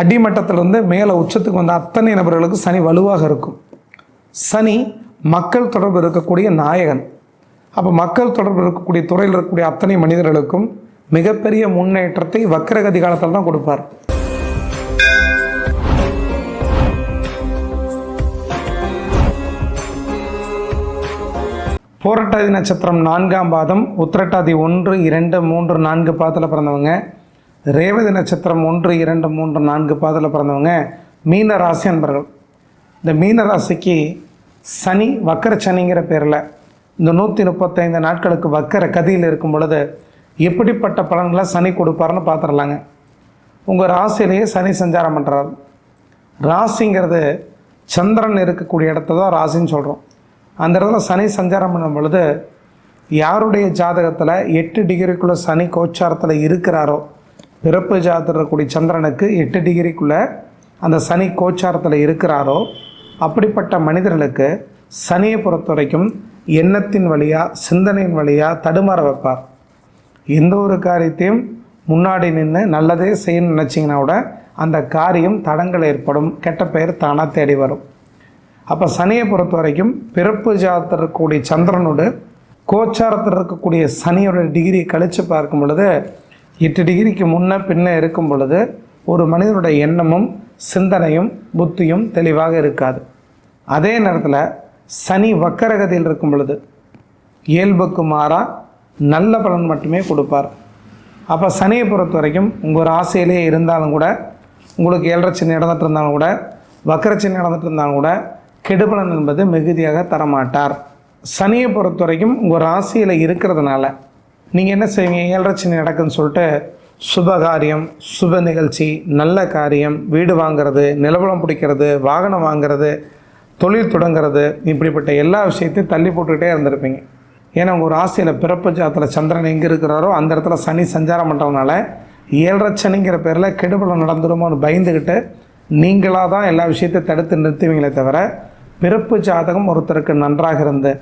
அடிமட்டத்திலிருந்து மேலே உச்சத்துக்கு வந்த அத்தனை நபர்களுக்கு சனி வலுவாக இருக்கும். சனி மக்கள் தொடர்பு இருக்கக்கூடிய நாயகன். அப்போ மக்கள் தொடர்பு இருக்கக்கூடிய துறையில் இருக்கக்கூடிய அத்தனை மனிதர்களுக்கும் மிகப்பெரிய முன்னேற்றத்தை வக்கரகதி காலத்தில் தான் கொடுப்பார். போரட்டாதி நட்சத்திரம் நான்காம் பாதம் உத்திரட்டாதி ஒன்று இரண்டு மூன்று நான்கு பாதத்தில் பிறந்தவங்க. ரேவதி நட்சத்திரம் ஒன்று இரண்டு மூன்று நான்கு பாதையில் பிறந்தவங்க மீன ராசி அன்பர்கள். இந்த மீன ராசிக்கு சனி வக்கர சனிங்கிற பேரில் இந்த நூற்றி முப்பத்தைந்து நாட்களுக்கு வக்கர கதியில் இருக்கும் பொழுது எப்படிப்பட்ட பலன்களை சனி கொடுப்பாருன்னு பார்த்துடலாங்க உங்கள் ராசியிலேயே சனி சஞ்சாரம் பண்ணுறார் ராசிங்கிறது சந்திரன் இருக்கக்கூடிய இடத்த தான் ராசின்னு சொல்கிறோம் அந்த இடத்துல சனி சஞ்சாரம் பண்ணும் பொழுது யாருடைய ஜாதகத்தில் எட்டு டிகிரிக்குள்ளே சனி கோச்சாரத்தில் இருக்கிறாரோ பிறப்பு ஜாதகத்தில் இருக்கக்கூடிய சந்திரனுக்கு எட்டு டிகிரிக்குள்ளே அந்த சனி கோச்சாரத்தில் இருக்கிறாரோ அப்படிப்பட்ட மனிதர்களுக்கு சனியை பொறுத்த வரைக்கும் எண்ணத்தின் வழியாக சிந்தனையின் வழியாக தடுமாற வைப்பார். எந்த ஒரு காரியத்தையும் முன்னாடி நின்று நல்லதே செய்யணும்னு நினச்சிங்கன்னா கூட அந்த காரியம் தடங்கள் ஏற்படும் கெட்ட பெயர் தானாக தேடி வரும். அப்போ சனியை பொறுத்த வரைக்கும் பிறப்பு ஜாதத்தில் இருக்கக்கூடிய சந்திரனோடு கோச்சாரத்தில் இருக்கக்கூடிய சனியோட டிகிரி கழித்து பார்க்கும் பொழுது எட்டு டிகிரிக்கு முன்ன பின்ன இருக்கும் பொழுது ஒரு மனிதனுடைய எண்ணமும் சிந்தனையும் புத்தியும் தெளிவாக இருக்காது. அதே நேரத்தில் சனி வக்கரகதியில் இருக்கும் பொழுது இயல்புக்கு மாறாக நல்ல பலன் மட்டுமே கொடுப்பார். அப்போ சனியை பொறுத்த வரைக்கும் உங்கள் ராசியிலே இருந்தாலும் கூட உங்களுக்கு ஏழரை சின்ன நடந்துட்டு இருந்தாலும் கூட வக்கர சின்ன நடந்துட்டு இருந்தாலும் கூட கெடுபலன் என்பது மிகுதியாக தரமாட்டார். சனியை பொறுத்த வரைக்கும் உங்கள் ராசியில் இருக்கிறதுனால நீங்கள் என்ன செய்வீங்க? ஏழரச்சனை நடக்குன்னு நடக்குதுன்னு சொல்லிட்டு சுப காரியம் சுப நிகழ்ச்சி நல்ல காரியம் வீடு வாங்குறது நிலவலம் பிடிக்கிறது வாகனம் வாங்குறது தொழில் தொடங்குறது இப்படிப்பட்ட எல்லா விஷயத்தையும் தள்ளி போட்டுக்கிட்டே இருந்திருப்பீங்க. ஏன்னா உங்கள் ராசியில் பிறப்பு ஜாதத்தில் சந்திரன் எங்கே இருக்கிறாரோ அந்த இடத்துல சனி சஞ்சாரம் பண்ணுறதுனால ஏழரை சனிங்கிற பேரில் கெடுபலம் நடந்துருமோன்னு பயந்துக்கிட்டு நீங்களாக தான் எல்லா விஷயத்தையும் தடுத்து நிறுத்துவீங்களே தவிர பிறப்பு ஜாதகம் ஒருத்தருக்கு நன்றாக இருந்து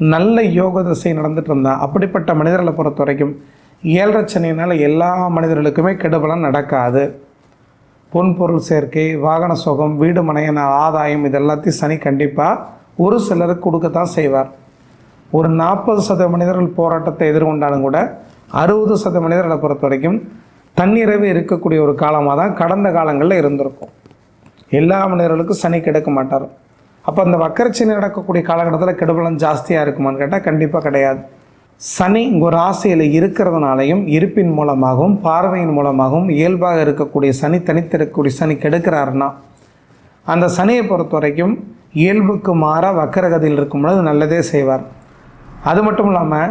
நல்ல யோக திசை நடந்துட்டு இருந்தா அப்படிப்பட்ட மனிதர்களை பொறுத்த வரைக்கும் ஏழரை எல்லா மனிதர்களுக்குமே கெடுபலம் நடக்காது. பொன் பொருள் சேர்க்கை வாகன சுகம் வீடு மனையான ஆதாயம் இது எல்லாத்தையும் சனி கண்டிப்பாக ஒரு சிலருக்கு கொடுக்கத்தான் செய்வார். ஒரு நாற்பது சத மனிதர்கள் போராட்டத்தை எதிர்கொண்டாலும் கூட அறுபது சத மனிதர்களை பொறுத்த வரைக்கும் தன்னிறைவு இருக்கக்கூடிய ஒரு காலமாக தான் கடந்த காலங்களில் இருந்திருக்கும். எல்லா மனிதர்களுக்கும் சனி கிடைக்க மாட்டார். அப்போ அந்த வக்கரச்சனி நடக்கக்கூடிய காலகட்டத்தில் கெடுபலம் ஜாஸ்தியாக இருக்குமான்னு கேட்டால் கண்டிப்பாக கிடையாது. சனி உங்கள் ராசியில் இருக்கிறதுனாலையும் இருப்பின் மூலமாகவும் பார்வையின் மூலமாகவும் இயல்பாக இருக்கக்கூடிய சனி தனித்திருக்கக்கூடிய சனி கெடுக்கிறாருன்னா அந்த சனியை பொறுத்த வரைக்கும் இயல்புக்கு மாற வக்கரகதியில் இருக்கும் பொழுது நல்லதே செய்வார். அது மட்டும் இல்லாமல்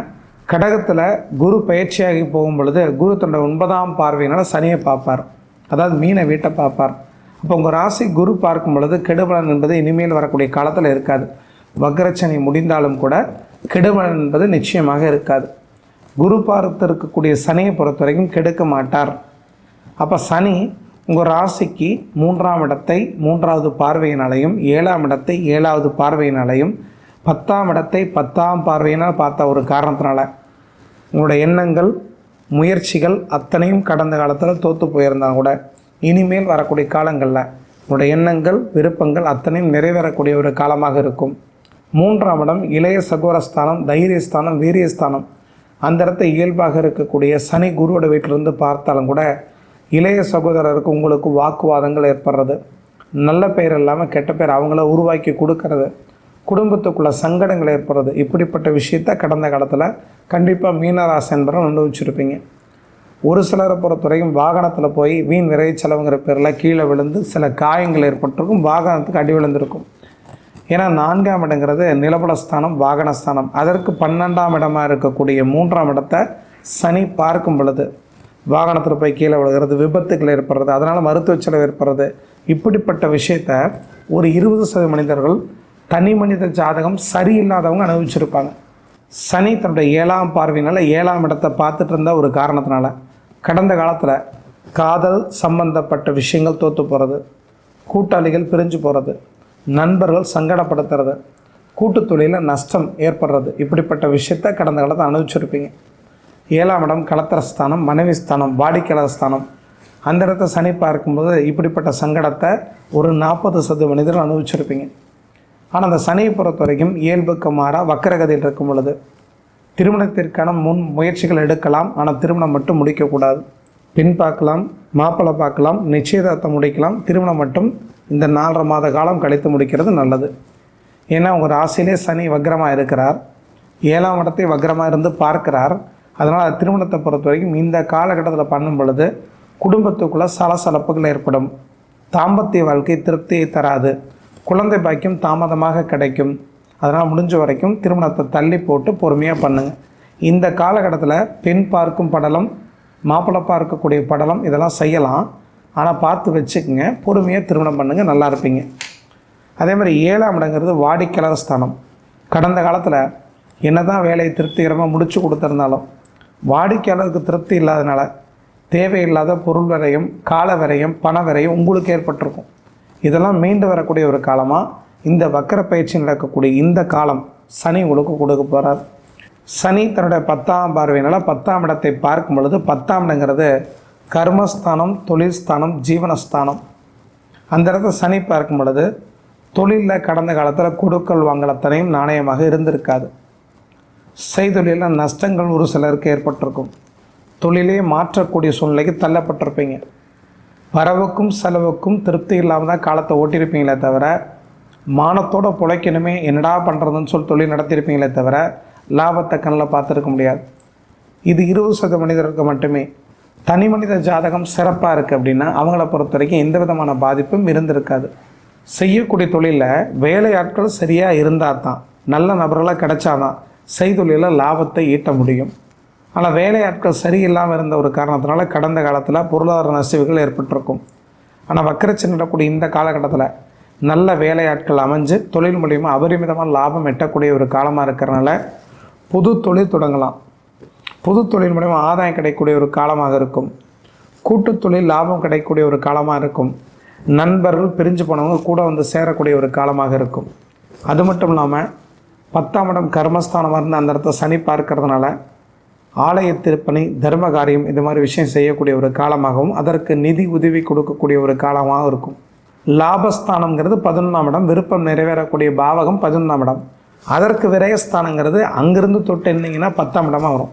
கடகத்தில் குரு பயிற்சியாகி போகும் பொழுது குரு தன்னோட ஒன்பதாம் பார்வையினால் சனியை பார்ப்பார். அதாவது மீனை வீட்டை பார்ப்பார். அப்போ உங்கள் ராசி குரு பார்க்கும் பொழுது கெடுபலன் என்பது இனிமேல் வரக்கூடிய காலத்தில் இருக்காது. வக்ரச்சனை முடிந்தாலும் கூட கெடுபலன் என்பது நிச்சயமாக இருக்காது. குரு பார்த்து இருக்கக்கூடிய சனியை பொறுத்த வரைக்கும் கெடுக்க மாட்டார். அப்போ சனி உங்கள் ராசிக்கு மூன்றாம் இடத்தை மூன்றாவது பார்வையினாலையும் ஏழாம் இடத்தை ஏழாவது பார்வையினாலையும் பத்தாம் இடத்தை பத்தாம் பார்வையினால் பார்த்த ஒரு காரணத்தினால உங்களோட எண்ணங்கள் முயற்சிகள் அத்தனையும் கடந்த காலத்தில் தோற்று போயிருந்தால் கூட இனிமேல் வரக்கூடிய காலங்களில் உங்களுடைய எண்ணங்கள் விருப்பங்கள் அத்தனையும் நிறைவேறக்கூடிய ஒரு காலமாக இருக்கும். மூன்றாம் இடம் இளைய சகோரஸ்தானம் தைரியஸ்தானம் வீரியஸ்தானம். அந்த இடத்த இயல்பாக இருக்கக்கூடிய சனி குருவோட வீட்டிலிருந்து பார்த்தாலும் கூட இளைய சகோதரருக்கு உங்களுக்கு வாக்குவாதங்கள் ஏற்படுறது. நல்ல பெயர் இல்லாமல் கெட்ட பேர் அவங்கள உருவாக்கி கொடுக்கறது. குடும்பத்துக்குள்ள சங்கடங்கள் ஏற்படுறது. இப்படிப்பட்ட விஷயத்த கடந்த காலத்தில் கண்டிப்பாக மீனராசி என்பதை அனுபவிச்சிருப்பீங்க. ஒரு சிலரை பொறுத்தவரைக்கும் வாகனத்தில் போய் வீண் விரை செலவுங்கிற பேரில் கீழே விழுந்து சில காயங்கள் ஏற்பட்டிருக்கும். வாகனத்துக்கு அடி விழுந்திருக்கும். ஏன்னா நான்காம் இடங்கிறது நிலபலஸ்தானம் வாகனஸ்தானம் அதற்கு பன்னெண்டாம் இடமாக இருக்கக்கூடிய மூன்றாம் இடத்தை சனி பார்க்கும் பொழுது வாகனத்தில் போய் கீழே விழுகிறது விபத்துகள் ஏற்படுறது அதனால் மருத்துவ செலவு ஏற்படுறது. இப்படிப்பட்ட விஷயத்த ஒரு இருபது சதவீத மனிதர்கள் தனி மனித ஜாதகம் சரியில்லாதவங்க அனுபவிச்சிருப்பாங்க. சனி தன்னுடைய ஏழாம் பார்வையினால் ஏழாம் இடத்தை பார்த்துட்டு இருந்த ஒரு காரணத்தினால. கடந்த காலத்தில் காதல் சம்பந்தப்பட்ட விஷயங்கள் தோற்று போகிறது கூட்டாளிகள் பிரிஞ்சு போகிறது நண்பர்கள் சங்கடப்படுத்துறது கூட்டு தொழிலில் நஷ்டம் ஏற்படுறது இப்படிப்பட்ட விஷயத்த கடந்த காலத்தை அனுபவிச்சிருப்பீங்க. ஏழாம் இடம் கலத்திரஸ்தானம் மனைவி ஸ்தானம் வாடிக்கையாளர் ஸ்தானம். அந்த இடத்த சனி பார்க்கும்போது இப்படிப்பட்ட சங்கடத்தை ஒரு நாற்பது சதவீத மனிதர்கள் அனுபவிச்சிருப்பீங்க. ஆனால் அந்த சனியை பொறுத்த வரைக்கும் இயல்புக்கு மாறாக வக்கரகதியில் இருக்கும் பொழுது திருமணத்திற்கான முன் முயற்சிகள் எடுக்கலாம் ஆனால் திருமணம் மட்டும் முடிக்கக்கூடாது. பெண் பார்க்கலாம் மாப்பிள்ளை பார்க்கலாம் நிச்சயதார்த்தம் முடிக்கலாம் திருமணம் மட்டும் இந்த நாலரை மாத காலம் கழித்து முடிக்கிறது நல்லது. ஏன்னா உங்கள் ராசியிலே சனி வக்ரமாக இருக்கிறார். ஏழாம் இடத்தை வக்ரமாக இருந்து பார்க்கிறார். அதனால் திருமணத்தை பொறுத்த வரைக்கும் இந்த காலகட்டத்தில் பண்ணும் பொழுது குடும்பத்துக்குள்ளே சலசலப்புகள் ஏற்படும். தாம்பத்திய வாழ்க்கை திருப்தியை தராது. குழந்தை பாக்கியம் தாமதமாக கிடைக்கும். அதனால் முடிஞ்ச வரைக்கும் திருமணத்தை தள்ளி போட்டு பொறுமையாக பண்ணுங்கள் இந்த காலகட்டத்தில் பெண் பார்க்கும் படலம் மாப்பிள்ளை பார்க்கக்கூடிய படலம் இதெல்லாம் செய்யலாம். ஆனால் பார்த்து வச்சுக்கோங்க பொறுமையாக திருமணம் பண்ணுங்கள் நல்லா இருப்பீங்க. அதே மாதிரி ஏழாம் இடங்கிறது வாடிக்கையாளர் ஸ்தானம். கடந்த காலத்தில் என்ன தான் வேலையை திருப்திகரமாக முடித்து கொடுத்துருந்தாலும் வாடிக்கையாளருக்கு திருப்தி இல்லாதனால தேவையில்லாத பொருள் விரையும் கால விரையும் பண விரையும் உங்களுக்கு ஏற்பட்டிருக்கும். இதெல்லாம் மீண்டு வரக்கூடிய ஒரு காலமாக இந்த வக்கர பயிற்சி நடக்கக்கூடிய இந்த காலம் சனி உங்களுக்கு கொடுக்க போகிறார் சனி தன்னுடைய பத்தாம் பார்வையினால் பத்தாம் இடத்தை பார்க்கும் பொழுது பத்தாம் இடங்கிறது கர்மஸ்தானம் தொழில் ஸ்தானம் ஜீவனஸ்தானம். அந்த இடத்த சனி பார்க்கும் பொழுது தொழிலில் கடந்த காலத்தில் கொடுக்கல் வாங்கலத்தனையும் நாணயமாக இருந்திருக்காது. செய்தொழிலில் நஷ்டங்கள் ஒரு சிலருக்கு ஏற்பட்டிருக்கும். தொழிலே மாற்றக்கூடிய சூழ்நிலைக்கு தள்ளப்பட்டிருப்பீங்க. வரவுக்கும் செலவுக்கும் திருப்தி இல்லாமல் தான் காலத்தை ஓட்டியிருப்பீங்களே தவிர மானத்தோடு பிழைக்கணுமே என்னடா பண்ணுறதுன்னு சொல்லி தொழில் நடத்தியிருப்பீங்களே தவிர லாபத்தை கண்ணில் பார்த்துருக்க முடியாது. இது இருபது சத மனிதருக்கு மட்டுமே. தனி மனித ஜாதகம் சிறப்பாக இருக்குது அப்படின்னா அவங்கள பொறுத்த வரைக்கும் எந்த விதமான பாதிப்பும் இருந்திருக்காது. செய்யக்கூடிய தொழிலில் வேலையாட்கள் சரியாக இருந்தால் தான் நல்ல நபர்களாக கிடைச்சாதான் செய்தொழிலில் லாபத்தை ஈட்ட முடியும். ஆனால் வேலையாட்கள் சரியில்லாமல் இருந்த ஒரு காரணத்தினால கடந்த காலத்தில் பொருளாதார நசிவுகள் ஏற்பட்டிருக்கும். ஆனால் வக்கரச்சி நடக்கூடிய இந்த காலகட்டத்தில் நல்ல வேலையாட்கள் அமைஞ்சு தொழில் மூலியமாக அபரிமிதமாக லாபம் எட்டக்கூடிய ஒரு காலமாக இருக்கிறனால புது தொழில் தொடங்கலாம். புது தொழில் மூலிமா ஆதாயம் கிடைக்கக்கூடிய ஒரு காலமாக இருக்கும். கூட்டு தொழில் லாபம் கிடைக்கக்கூடிய ஒரு காலமாக இருக்கும். நண்பர்கள் பிரிஞ்சு போனவங்க கூட வந்து சேரக்கூடிய ஒரு காலமாக இருக்கும். அது மட்டும் இல்லாமல் பத்தாம் இடம் கர்மஸ்தானமாக இருந்து அந்த இடத்த சனி பார்க்கறதுனால ஆலய திருப்பணி தர்ம காரியம் இந்த மாதிரி விஷயம் செய்யக்கூடிய ஒரு காலமாகவும் அதற்கு நிதி உதவி கொடுக்கக்கூடிய ஒரு காலமாகவும் இருக்கும். லாபஸ்தானங்கிறது பதினொன்றாம் இடம். விருப்பம் நிறைவேறக்கூடிய பாவகம் பதினொன்றாம் இடம். அதற்கு விரயஸ்தானங்கிறது அங்கிருந்து தொட்டு இருந்தீங்கன்னா பத்தாம் இடமாக வரும்.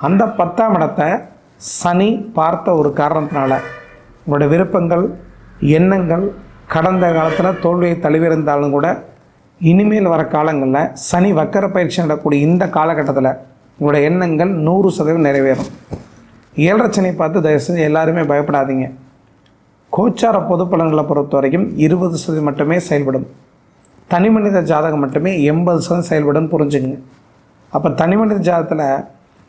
அந்த பத்தாம் இடத்தை சனி பார்த்த ஒரு காரணத்தினால உங்களோட விருப்பங்கள் எண்ணங்கள் கடந்த காலத்தில் தோல்வியை தழுவிருந்தாலும் கூட இனிமேல் வர காலங்களில் சனி வக்கர பயிற்சி நடக்கூடிய இந்த காலகட்டத்தில் உங்களோட எண்ணங்கள் நூறு சதவீதம் நிறைவேறும். ஏழரை சனி பார்த்து தயவு செஞ்சு எல்லாருமே பயப்படாதீங்க. கோச்சார பொது பலன்களை பொறுத்த வரைக்கும் இருபது சதவீதம் மட்டுமே செயல்படும். தனி மனித ஜாதகம் மட்டுமே எண்பது சதவீதம் செயல்படும் புரிஞ்சுங்க அப்போ தனி மனித ஜாதகத்தில்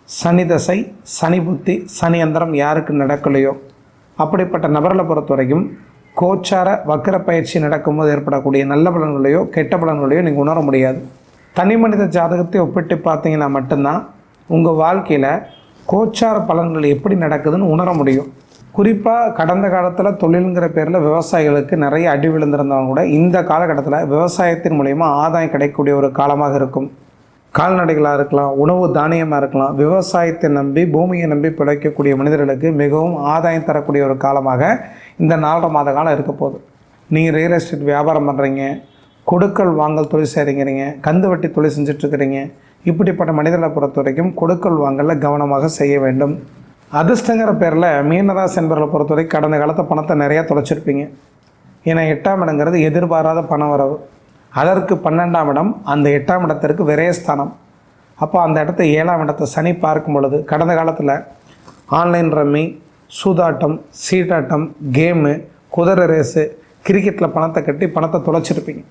சனி தசை சனி புத்தி சனி அந்தரம் யாருக்கு நடக்கலையோ? அப்படிப்பட்ட நபர்களை பொறுத்த வரைக்கும் கோச்சார வக்கர பயிற்சி நடக்கும்போது ஏற்படக்கூடிய நல்ல பலன்களையோ கெட்ட பலன்களையோ நீங்கள் உணர முடியாது. தனி மனித ஜாதகத்தை ஒப்பிட்டு பார்த்தீங்கன்னா மட்டும்தான் உங்கள் வாழ்க்கையில் கோச்சார பலன்கள் எப்படி நடக்குதுன்னு உணர முடியும். குறிப்பாக கடந்த காலத்தில் தொழிலுங்கிற பேரில் விவசாயிகளுக்கு நிறைய அடி விழுந்திருந்தவங்க கூட இந்த காலகட்டத்தில் விவசாயத்தின் மூலயமா ஆதாயம் கிடைக்கக்கூடிய ஒரு காலமாக இருக்கும். கால்நடைகளாக இருக்கலாம் உணவு தானியமாக இருக்கலாம் விவசாயத்தை நம்பி பூமியை நம்பி பிழைக்கக்கூடிய மனிதர்களுக்கு மிகவும் ஆதாயம் தரக்கூடிய ஒரு காலமாக இந்த நாலரை மாத காலம் இருக்க போகுது. நீங்கள் ரியல் எஸ்டேட் வியாபாரம் பண்ணுறீங்க கொடுக்கல் வாங்கல் தொழில் செய்கிறீங்க கந்து வட்டி தொழில் செஞ்சிட்ருக்கிறீங்க இப்படிப்பட்ட மனிதர்களை பொறுத்த வரைக்கும் கொடுக்கல் வாங்கலில் கவனமாக செய்ய வேண்டும். அதிர்ஷ்டங்கிற பேரில் மீனராசி என்பவர்களை பொறுத்தவரை கடந்த காலத்தை பணத்தை நிறையா தொலைச்சிருப்பீங்க. ஏன்னா எட்டாம் இடங்கிறது எதிர்பாராத பண வரவு. அதற்கு பன்னெண்டாம் இடம் அந்த எட்டாம் இடத்திற்கு விரயஸ்தானம் அப்போ அந்த இடத்த ஏழாம் இடத்தை சனி பார்க்கும் பொழுது கடந்த காலத்தில் ஆன்லைன் ரம்மி சூதாட்டம் சீட்டாட்டம் கேமு குதிரை ரேஸு கிரிக்கெட்டில் பணத்தை கட்டி பணத்தை தொலைச்சிருப்பீங்க.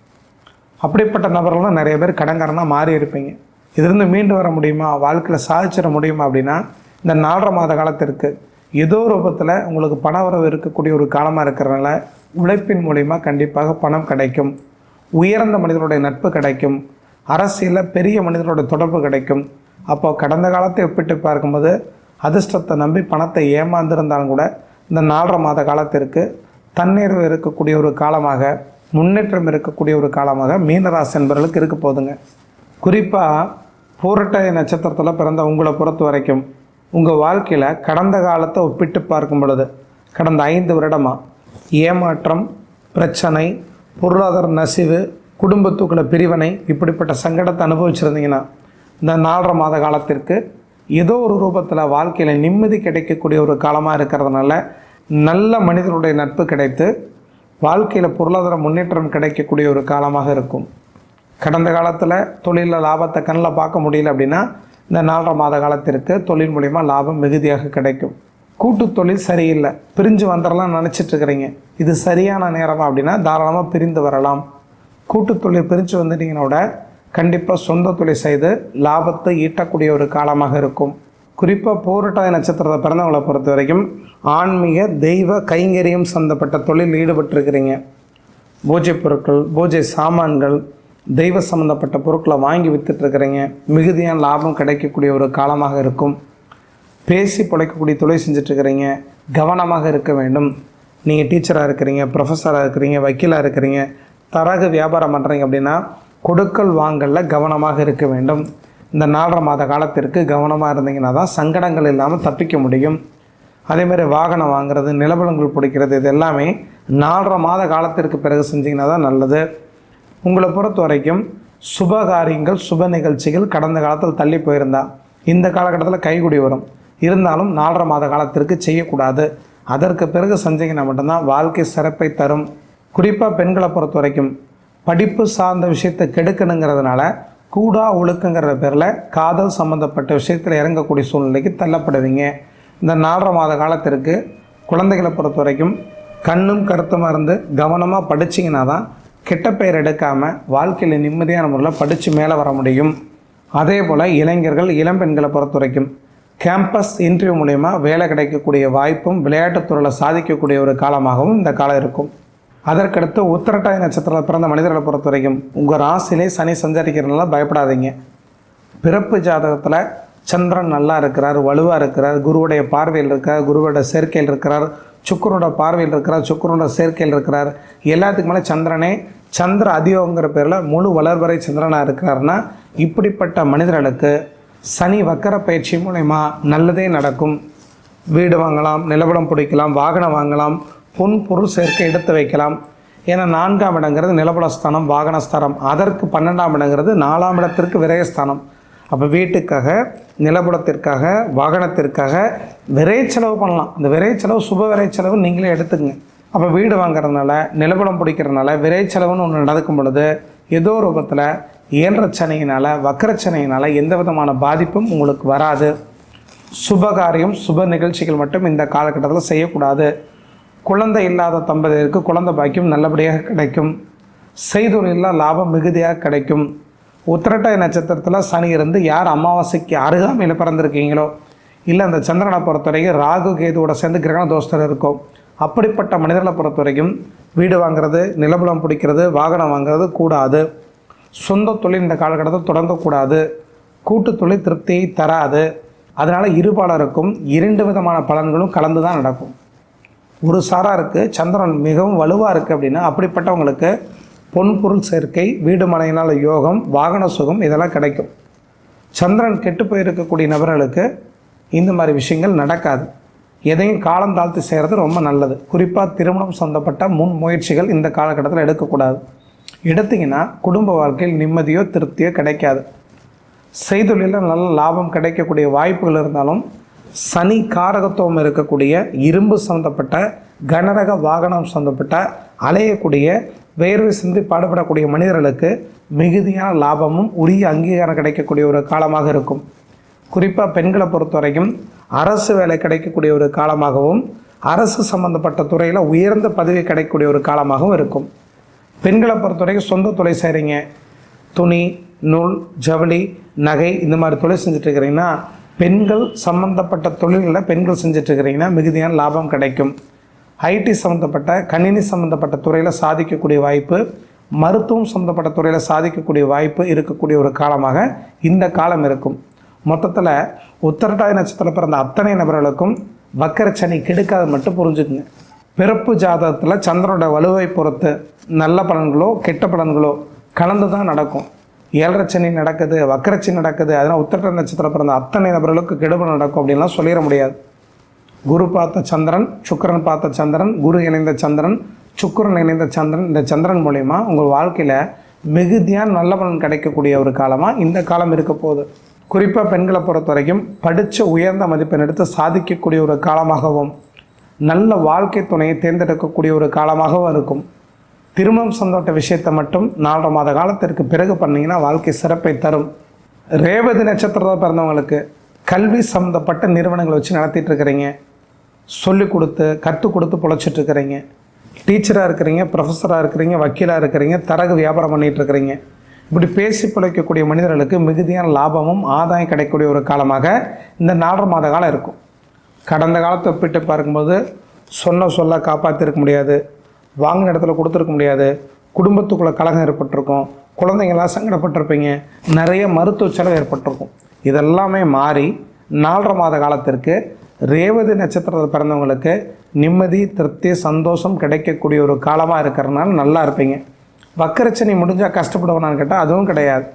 அப்படிப்பட்ட நபர்கள்லாம் நிறைய பேர் கடன்காரனாக மாறி இருப்பீங்க இதிலிருந்து மீண்டு வர முடியுமா? வாழ்க்கையில் சாதிச்சிட முடியுமா அப்படின்னா இந்த நாலரை மாத காலத்திற்கு ஏதோ ரூபத்தில் உங்களுக்கு பண வரவு இருக்கக்கூடிய ஒரு காலமாக இருக்கிறனால உழைப்பின் மூலிமா கண்டிப்பாக பணம் கிடைக்கும். உயர்ந்த மனிதனுடைய நட்பு கிடைக்கும். அரசியலில் பெரிய மனிதனுடைய தொடர்பு கிடைக்கும். அப்போ கடந்த காலத்தை ஒப்பிட்டு பார்க்கும்போது அதிர்ஷ்டத்தை நம்பி பணத்தை ஏமாந்திருந்தாலும் கூட இந்த நாலரை மாத காலத்திற்கு தண்ணீர் இருக்கக்கூடிய ஒரு காலமாக முன்னேற்றம் இருக்கக்கூடிய ஒரு காலமாக மீனராசி என்பவர்களுக்கு இருக்க போகுதுங்க. குறிப்பாக பூரட்டை நட்சத்திரத்தில் பிறந்த உங்களை பொறுத்த வரைக்கும் உங்கள் வாழ்க்கையில் கடந்த காலத்தை ஒப்பிட்டு பார்க்கும் பொழுது கடந்த ஐந்து வருடமாக ஏமாற்றம் பிரச்சனை பொருளாதார நசிவு குடும்பத்துக்குள்ள பிரிவினை இப்படிப்பட்ட சங்கடத்தை அனுபவிச்சிருந்தீங்கன்னா இந்த நாலரை மாத காலத்திற்கு ஏதோ ஒரு ரூபத்தில் வாழ்க்கையில் நிம்மதி கிடைக்கக்கூடிய ஒரு காலமாக இருக்கிறதுனால நல்ல மனிதனுடைய நட்பு கிடைத்து வாழ்க்கையில் பொருளாதார முன்னேற்றம் கிடைக்கக்கூடிய ஒரு காலமாக இருக்கும். கடந்த காலத்தில் தொழிலில் லாபத்தை கண்ணில் பார்க்க முடியல அப்படின்னா இந்த நாலரை மாத காலத்திற்கு தொழில் மூலிமா லாபம் மிகுதியாக கிடைக்கும். கூட்டு தொழில் சரியில்லை. பிரிஞ்சு வந்துடலாம் நினச்சிட்டு இருக்கிறீங்க. இது சரியான நேரமா அப்படின்னா தாராளமாக பிரிந்து வரலாம். கூட்டு தொழில் பிரித்து வந்துட்டீங்கனோட கண்டிப்பாக சொந்த தொழில் செய்து லாபத்தை ஈட்டக்கூடிய ஒரு காலமாக இருக்கும். குறிப்பாக போராட்டாதி நட்சத்திரத்தை பிறந்தவங்களை பொறுத்த வரைக்கும் ஆன்மீக தெய்வ கைங்கரியம் சந்தப்பட்ட தொழில் ஈடுபட்டிருக்கிறீங்க. பூஜை பொருட்கள் பூஜை சாமான்கள் தெய்வ சம்மந்தப்பட்ட பொருட்களை வாங்கி விற்றுட்ருக்குறீங்க மிகுதியான லாபம் கிடைக்கக்கூடிய ஒரு காலமாக இருக்கும். பேசி பிழைக்கக்கூடிய தொழில் செஞ்சிட்ருக்கிறீங்க கவனமாக இருக்க வேண்டும். நீங்கள் டீச்சராக இருக்கிறீங்க ப்ரொஃபஸராக இருக்கிறீங்க வக்கீலாக இருக்கிறீங்க தரகு வியாபாரம் பண்ணுறீங்க அப்படின்னா கொடுக்கல் வாங்கலில் கவனமாக இருக்க வேண்டும். இந்த நாலரை மாத காலத்திற்கு கவனமாக இருந்தீங்கன்னா தான் சங்கடங்கள் இல்லாமல் தப்பிக்க முடியும். அதேமாதிரி வாகனம் வாங்குறது நிலபலங்கள் பிடிக்கிறது இது எல்லாமே நாலரை மாத காலத்திற்கு பிறகு செஞ்சிங்கன்னா தான் நல்லது. உங்களை பொறுத்த வரைக்கும் சுப காரியங்கள் சுப நிகழ்ச்சிகள் கடந்த காலத்தில் தள்ளி போயிருந்தா இந்த காலகட்டத்தில் கைகுடி வரும். இருந்தாலும் நாலரை மாத காலத்திற்கு செய்யக்கூடாது. அதற்கு பிறகு செஞ்சீங்கன்னா மட்டும்தான் வாழ்க்கை சிறப்பை தரும். குறிப்பாக பெண்களை பொறுத்த வரைக்கும் படிப்பு சார்ந்த விஷயத்தை கெடுக்கணுங்கிறதுனால கூடா ஒழுக்குங்கிற பேரில் காதல் சம்மந்தப்பட்ட விஷயத்தில் இறங்கக்கூடிய சூழ்நிலைக்கு தள்ளப்படுவீங்க. இந்த நாலரை மாத காலத்திற்கு குழந்தைகளை பொறுத்த வரைக்கும் கண்ணும் கருத்துமாக இருந்து கவனமாக படிச்சிங்கன்னா தான் கெட்ட பெயர் எடுக்காமல் வாழ்க்கையில் நிம்மதியான முறையில் படித்து மேலே வர முடியும். அதே போல் இளைஞர்கள் இளம்பெண்களை பொறுத்த வரைக்கும் கேம்பஸ் இன்டர்வியூ மூலயமா வேலை கிடைக்கக்கூடிய வாய்ப்பும் விளையாட்டுத்துறையில் சாதிக்கக்கூடிய ஒரு காலமாகவும் இந்த காலம் இருக்கும். அதற்கடுத்து உத்திரட்டாதி நட்சத்திரத்தில் பிறந்த மனிதர்களை பொறுத்த வரைக்கும் உங்கள் ராசிலே சனி சஞ்சரிக்கிறதுனால பயப்படாதீங்க. பிறப்பு ஜாதகத்தில் சந்திரன் நல்லா இருக்கிறார் வலுவாக இருக்கிறார் குருவுடைய பார்வையில் இருக்கிறார் குருவோட சேர்க்கையில் இருக்கிறார் சுக்கரனோட பார்வையில் இருக்கிறார் சுக்கரனோட சேர்க்கையில் இருக்கிறார். எல்லாத்துக்கு மேலே சந்திரனே சந்திர அதியோகங்கிற பேரில் முழு வளர்வரை சந்திரனாக இருக்கிறாருன்னா இப்படிப்பட்ட மனிதர்களுக்கு சனி வக்கர பயிற்சி மூலயமா நல்லதே நடக்கும். வீடு வாங்கலாம் நிலபடம் பிடிக்கலாம் வாகனம் வாங்கலாம் பொன் பொருள் சேர்க்கை எடுத்து வைக்கலாம். ஏன்னா நான்காம் இடங்கிறது நிலபலஸ்தானம் வாகனஸ்தானம். அதற்கு பன்னெண்டாம் இடங்கிறது நாலாம் இடத்திற்கு விரயஸ்தானம். அப்போ வீட்டுக்காக நிலபுலத்திற்காக வாகனத்திற்காக விரை செலவு பண்ணலாம். அந்த விரை செலவு சுப விரை செலவு நீங்களே எடுத்துங்க அப்போ வீடு வாங்குறதுனால நிலப்புலம் பிடிக்கிறதுனால விரை செலவுன்னு ஒன்று நடக்கும் பொழுது ஏதோ ரூபத்தில் ஏழ்றச்சனையினால் வக்கரச்சனையினால் எந்த விதமான பாதிப்பும் உங்களுக்கு வராது. சுபகாரியம் சுப நிகழ்ச்சிகள் மட்டும் இந்த காலகட்டத்தில் செய்யக்கூடாது. குழந்தை இல்லாத தம்பதியருக்கு குழந்தை பாக்கியம் நல்லபடியாக கிடைக்கும். செய்தொழிலாம் லாபம் மிகுதியாக கிடைக்கும். உத்திரட்டை நட்சத்திரத்தில் சனி இருந்து யார் அமாவாசைக்கு அருகாமையில் பிறந்திருக்கீங்களோ இல்லை அந்த சந்திரனை பொறுத்த வரைக்கும் ராகு கேதுவோட சேர்ந்து கிரகண தோஷத்தில் இருக்கும். அப்படிப்பட்ட மனிதர்களை பொறுத்த வரைக்கும் வீடு வாங்குறது நிலபுலம் பிடிக்கிறது வாகனம் வாங்குறது கூடாது. சொந்த தொழில் இந்த காலகட்டத்தில் தொடங்கக்கூடாது. கூட்டு தொழில் திருப்தியை தராது. அதனால் இருபாலருக்கும் இரண்டு விதமான பலன்களும் கலந்து தான் நடக்கும். ஒரு சாராருக்கு சந்திரன் மிகவும் வலுவாக இருக்குது அப்படின்னா அப்படிப்பட்டவங்களுக்கு பொன்பொருள் சேர்க்கை வீடு மனையினால் யோகம் வாகன சுகம் இதெல்லாம் கிடைக்கும். சந்திரன் கெட்டு போயிருக்கக்கூடிய நபர்களுக்கு இந்த மாதிரி விஷயங்கள் நடக்காது. எதையும் காலம் தாழ்த்து செய்கிறது ரொம்ப நல்லது. குறிப்பாக திருமணம் சொந்தப்பட்ட முன் முயற்சிகள் இந்த காலகட்டத்தில் எடுக்கக்கூடாது. எடுத்தீங்கன்னா குடும்ப வாழ்க்கையில் நிம்மதியோ திருப்தியோ கிடைக்காது. செய்தொழிலில் நல்ல லாபம் கிடைக்கக்கூடிய வாய்ப்புகள் இருந்தாலும் சனி காரகத்துவம் இருக்கக்கூடிய இரும்பு சம்மந்தப்பட்ட கனரக வாகனம் சம்மந்தப்பட்ட அலையக்கூடிய வேர்வை சிந்தி பாடுபடக்கூடிய மனிதர்களுக்கு மிகுதியான லாபமும் உரிய அங்கீகாரம் கிடைக்கக்கூடிய ஒரு காலமாக இருக்கும். குறிப்பாக பெண்களை பொறுத்த வரைக்கும் அரசு வேலை கிடைக்கக்கூடிய ஒரு காலமாகவும் அரசு சம்மந்தப்பட்ட துறையில் உயர்ந்த பதவி கிடைக்கக்கூடிய ஒரு காலமாகவும் இருக்கும். பெண்களை பொறுத்த வரைக்கும் சொந்த தொழில் செய்கிறீங்க துணி நூல் ஜவுளி நகை இந்த மாதிரி தொழில் செஞ்சுட்ருக்கிறீங்கன்னா பெண்கள் சம்மந்தப்பட்ட தொழில்களை பெண்கள் செஞ்சுட்டு இருக்கிறீங்கன்னா மிகுதியான லாபம் கிடைக்கும். ஐடி சம்மந்தப்பட்ட கணினி சம்மந்தப்பட்ட துறையில் சாதிக்கக்கூடிய வாய்ப்பு மருத்துவம் சம்மந்தப்பட்ட துறையில் சாதிக்கக்கூடிய வாய்ப்பு இருக்கக்கூடிய ஒரு காலமாக இந்த காலம் இருக்கும். மொத்தத்தில் உத்தரட்டாதி நட்சத்திரம் பிறந்த அத்தனை நபர்களுக்கும் வக்கர சனி கெடுக்காது மட்டும் புரிஞ்சுக்குங்க. பிறப்பு ஜாதகத்தில் சந்திரனோட வலுவை பொறுத்து நல்ல பலன்களோ கெட்ட பலன்களோ கலந்து தான் நடக்கும். ஏழரச்சனி நடக்குது வக்கரச்சனி நடக்குது அதனால் உத்திரட்ட நட்சத்திரம் பிறந்த அத்தனை நபர்களுக்கு கெடுபல் நடக்கும் அப்படின்லாம் சொல்லிட முடியாது. குரு பார்த்த சந்திரன் சுக்கரன் பார்த்த சந்திரன் குரு இணைந்த சந்திரன் சுக்கரன் இணைந்த சந்திரன் இந்த சந்திரன் மூலயமா உங்கள் வாழ்க்கையில் மிகுதியான நல்ல பலன் கிடைக்கக்கூடிய ஒரு காலமாக இந்த காலம் இருக்க போகுது. குறிப்பாக பெண்களை பொறுத்த வரைக்கும் படித்த உயர்ந்த மதிப்பெண் எடுத்து சாதிக்கக்கூடிய ஒரு காலமாகவும் நல்ல வாழ்க்கை துணையை தேர்ந்தெடுக்கக்கூடிய ஒரு காலமாகவும் இருக்கும். திருமணம் சந்தோட்ட விஷயத்தை மட்டும் நாலரை மாத காலத்திற்கு பிறகு பண்ணிங்கன்னா வாழ்க்கை சிறப்பை தரும். ரேவதி நட்சத்திரத்தில் பிறந்தவங்களுக்கு கல்வி சம்மந்தப்பட்ட நிறுவனங்களை வச்சு நடத்திட்டு இருக்கிறீங்க. சொல்லிக் கொடுத்து கற்றுக் கொடுத்து பொழைச்சிட்டு இருக்கிறீங்க டீச்சராக இருக்கிறீங்க ப்ரொஃபஸராக இருக்கிறீங்க வக்கீலாக இருக்கிறீங்க தரகு வியாபாரம் பண்ணிகிட்டு இருக்கிறீங்க. இப்படி பேசி பிழைக்கக்கூடிய மனிதர்களுக்கு மிகுதியான லாபமும் ஆதாயம் கிடைக்கக்கூடிய ஒரு காலமாக இந்த நாலரை மாத காலம் இருக்கும். கடந்த காலத்தை ஒப்பிட்டு பார்க்கும்போது சொன்ன சொல்ல காப்பாற்றிருக்க முடியாது. வாங்கின இடத்துல கொடுத்துருக்க முடியாது. குடும்பத்துக்குள்ளே கலகம் ஏற்பட்டிருக்கும். குழந்தைங்களாம் சங்கடப்பட்டிருப்பீங்க. நிறைய மருத்துவ செலவு ஏற்பட்டிருக்கும். இதெல்லாமே மாறி நாலரை மாத காலத்திற்கு ரேவதி நட்சத்திரத்தில் பிறந்தவங்களுக்கு நிம்மதி திருப்தி சந்தோஷம் கிடைக்கக்கூடிய ஒரு காலமாக இருக்கிறதுனால நல்லா இருப்பீங்க. வக்கரச்சனி முடிஞ்சால் கஷ்டப்படுவேனான்னு கேட்டால் அதுவும் கிடையாது.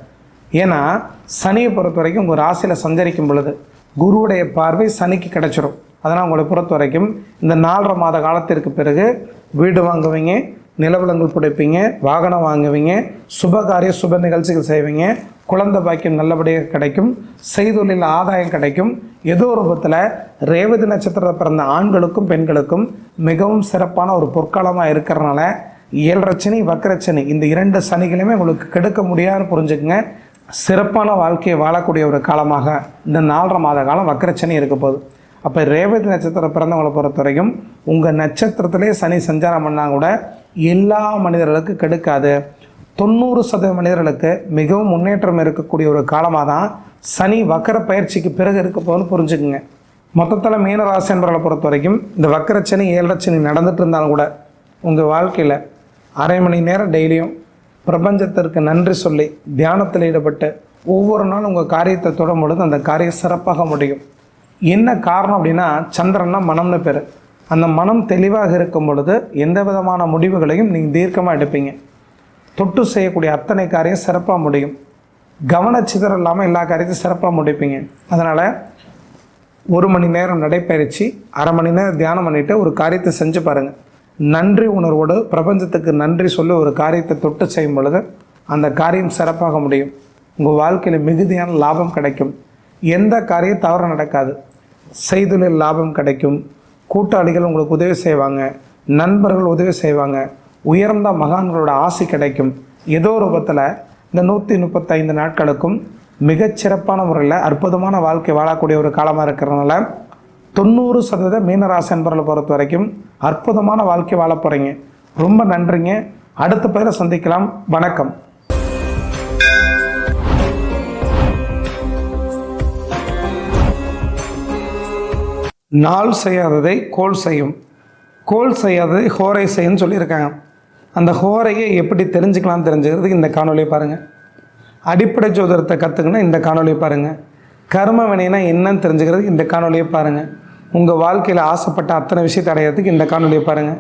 ஏன்னா சனியை பொறுத்த வரைக்கும் உங்கள் ராசியில் சஞ்சரிக்கும் பொழுது குருவுடைய பார்வை சனிக்கு கிடச்சிரும். அதனால் உங்களை பொறுத்த வரைக்கும் இந்த நாலரை மாத காலத்திற்கு பிறகு வீடு வாங்குவீங்க நிலவலங்கள் புடைப்பீங்க வாகனம் வாங்குவீங்க சுபகாரிய சுப நிகழ்ச்சிகள் செய்வீங்க குழந்தை பாக்கியம் நல்லபடியாக கிடைக்கும் செய்தொழில் ஆதாயம் கிடைக்கும். ஏதோ ரூபத்தில் ரேவதி நட்சத்திரத்தில் பிறந்த ஆண்களுக்கும் பெண்களுக்கும் மிகவும் சிறப்பான ஒரு பொற்காலமாக இருக்கிறனால ஏழரச்சனி வக்கரச்சனி இந்த இரண்டு சனிகளுமே உங்களுக்கு கெடுக்க முடியாதுன்னு புரிஞ்சுக்குங்க. சிறப்பான வாழ்க்கையை வாழக்கூடிய ஒரு காலமாக இந்த நாலரை மாத காலம் வக்கரச்சனி இருக்க போகுது. அப்போ ரேவதி நட்சத்திரம் பிறந்தவங்களை பொறுத்த வரைக்கும் உங்கள் நட்சத்திரத்திலே சனி சஞ்சாரம் பண்ணால் கூட எல்லா மனிதர்களுக்கும் கெடுக்காது தொண்ணூறு சதவீத மனிதர்களுக்கு மிகவும் முன்னேற்றம் இருக்கக்கூடிய ஒரு காலமாக தான் சனி வக்கர பயிற்சிக்கு பிறகு இருக்க போகணும்னு புரிஞ்சுக்குங்க. மொத்தத்தில் மீனராசி என்பவர்களை பொறுத்த வரைக்கும் இந்த வக்கரச்சனி ஏழரச்சனி நடந்துட்டு இருந்தாலும் கூட உங்கள் வாழ்க்கையில் அரை மணி நேரம் டெய்லியும் பிரபஞ்சத்திற்கு நன்றி சொல்லி தியானத்தில் ஈடுபட்டு ஒவ்வொரு நாளும் உங்கள் காரியத்தை தொடும் பொழுது அந்த காரியம் சிறப்பாக முடியும். என்ன காரணம் அப்படின்னா சந்திரன்னா மனம்னு பேர். அந்த மனம் தெளிவாக இருக்கும் பொழுது எந்த விதமான முடிவுகளையும் நீங்கள் தீர்க்கமாக எடுப்பீங்க. தொட்டு செய்யக்கூடிய அத்தனை காரியம் சிறப்பாக முடியும். கவனச்சிதறல் இல்லாமல் எல்லா காரியத்தையும் சிறப்பாக முடிப்பீங்க. அதனால் ஒரு மணி நேரம் நடைப்பயிற்சி அரை மணி நேரம் தியானம் பண்ணிவிட்டு ஒரு காரியத்தை செஞ்சு பாருங்கள் நன்றி உணர்வோடு பிரபஞ்சத்துக்கு நன்றி சொல்லி ஒரு காரியத்தை தொட்டு செய்யும் பொழுது அந்த காரியம் சிறப்பாக முடியும். உங்கள் வாழ்க்கையில் மிகுதியான லாபம் கிடைக்கும். எந்த காரியம் தவறு நடக்காது. செய்தொழில் லாபம் கிடைக்கும். கூட்டாளிகள் உங்களுக்கு உதவி செய்வாங்க நண்பர்கள் உதவி செய்வாங்க உயர்ந்த மகான்களோட ஆசை கிடைக்கும். ஏதோ ரூபத்தில் இந்த நூற்றி முப்பத்தைந்து நாட்களுக்கும் மிகச்சிறப்பான முறையில் அற்புதமான வாழ்க்கை வாழக்கூடிய ஒரு காலமாக இருக்கிறதுனால தொண்ணூறு சதவீத மீனராசி என்பவர்களை பொறுத்த வரைக்கும் அற்புதமான வாழ்க்கை வாழ போகிறீங்க ரொம்ப நன்றிங்க. அடுத்த பேரை சந்திக்கலாம். வணக்கம். நாள் செய்யாததை கோல் செய்யும். கோல் செய்யாததை ஹோரை செய்யுன்னு சொல்லியிருக்காங்க. அந்த ஹோரையை எப்படி தெரிஞ்சுக்கலாம் தெரிஞ்சுக்கிறதுக்கு இந்த காணொலியை பாருங்கள் அடிப்படை ஜோதிடத்தை கற்றுக்கணும் இந்த காணொலியை பாருங்கள் கர்ம வினைனா என்னன்னு தெரிஞ்சுக்கிறதுக்கு இந்த காணொலியை பாருங்கள் உங்கள் வாழ்க்கையில் ஆசைப்பட்ட அத்தனை விஷயத்தை அடையிறதுக்கு இந்த காணொலியை பாருங்கள்